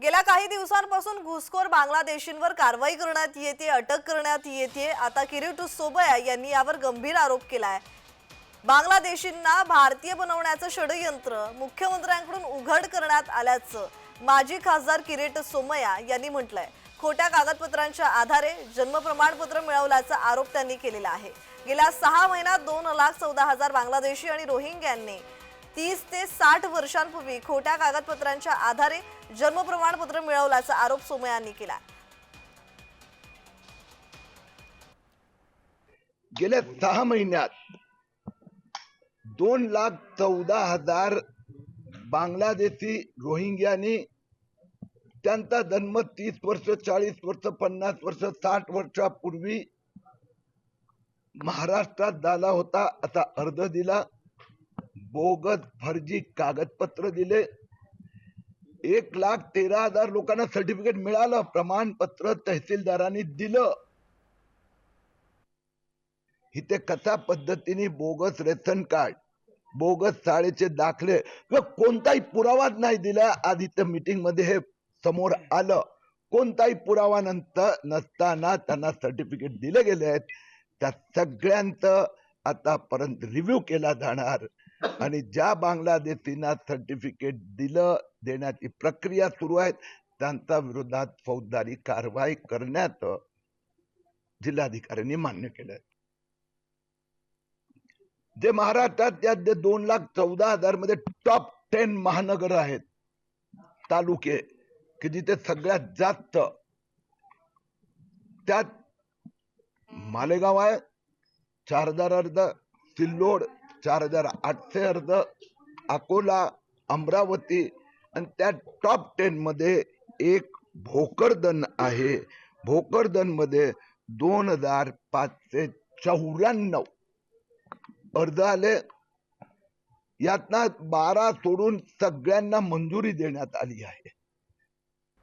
गेल्या काही दिवसांपासून घुसखोर बांगलादेशींवर कारवाई करण्यात येते अटक करण्यात येते. आता किरीटू सोबया यांनी यावर गंभीर आरोप केला आहे बांगलादेशींना भारतीय बनवण्याचं षडयंत्र मुख्यमंत्र्यांकडून उघड करण्यात आल्याचं माजी खासदार किरीट सोमया यांनी म्हटलंय. खोट्या कागदपत्रांच्या आधारे जन्म प्रमाणपत्र मिळवल्याचा आरोप त्यांनी केलेला आहे. गेल्या सहा महिन्यात दोन लाख चौदा हजार बांगलादेशी आणि रोहिंग्यांनी तीस ते साठ वर्षांपूर्वी खोट्या कागदपत्रांच्या आधारे जन्म प्रमाणपत्र मिळवल्याचा आरोप सोमयांनी केला. गेल्या सहा महिन्यात दोन लाख चौदा हजार बांगलादेशी रोहिंग्यानी त्यांचा जन्म तीस वर्ष चाळीस वर्ष पन्नास वर्ष साठ वर्षापूर्वी महाराष्ट्रात झाला होता असा अर्ज दिला. बोगस फर्जी कागदपत्र दिले. एक लाख तेरा हजार लोकांना सर्टिफिकेट मिळालं प्रमाणपत्र तहसीलदारांनी दिलं. इथे कथा पद्धतीने बोगस रेशन कार्ड बोगस शाळेचे दाखले किंवा कोणताही पुरावाच नाही दिला आदित्य मीटिंगमध्ये हे समोर आलं. कोणताही पुरावा नंतर नसताना त्यांना सर्टिफिकेट दिले गेले आहेत. त्या सगळ्यांचं आतापर्यंत रिव्ह्यू केला जाणार. आणि ज्या बांगलादेशींना सर्टिफिकेट दिलं देण्याची प्रक्रिया सुरू आहे त्यांच्या विरोधात फौजदारी कारवाई करण्यात जिल्हाधिकाऱ्यांनी मान्य केलं जे महाराष्ट्रात त्या जे दोन लाख चौदा हजारमध्ये टॉप टेन महानगर आहेत तालुके की जिथे सगळ्यात जास्त त्यात मालेगाव आहे चार हजार अर्ध सिल्लोड चार हजार आठशे अर्ज अकोला अमरावती आणि त्या टॉप टेन मध्ये एक भोकरदन आहे. भोकरदनमध्ये दोन हजार पाचशे चौऱ्याण्णव अर्ज आले. यातना बारा सोडून सगळ्यांना मंजुरी देण्यात आली आहे.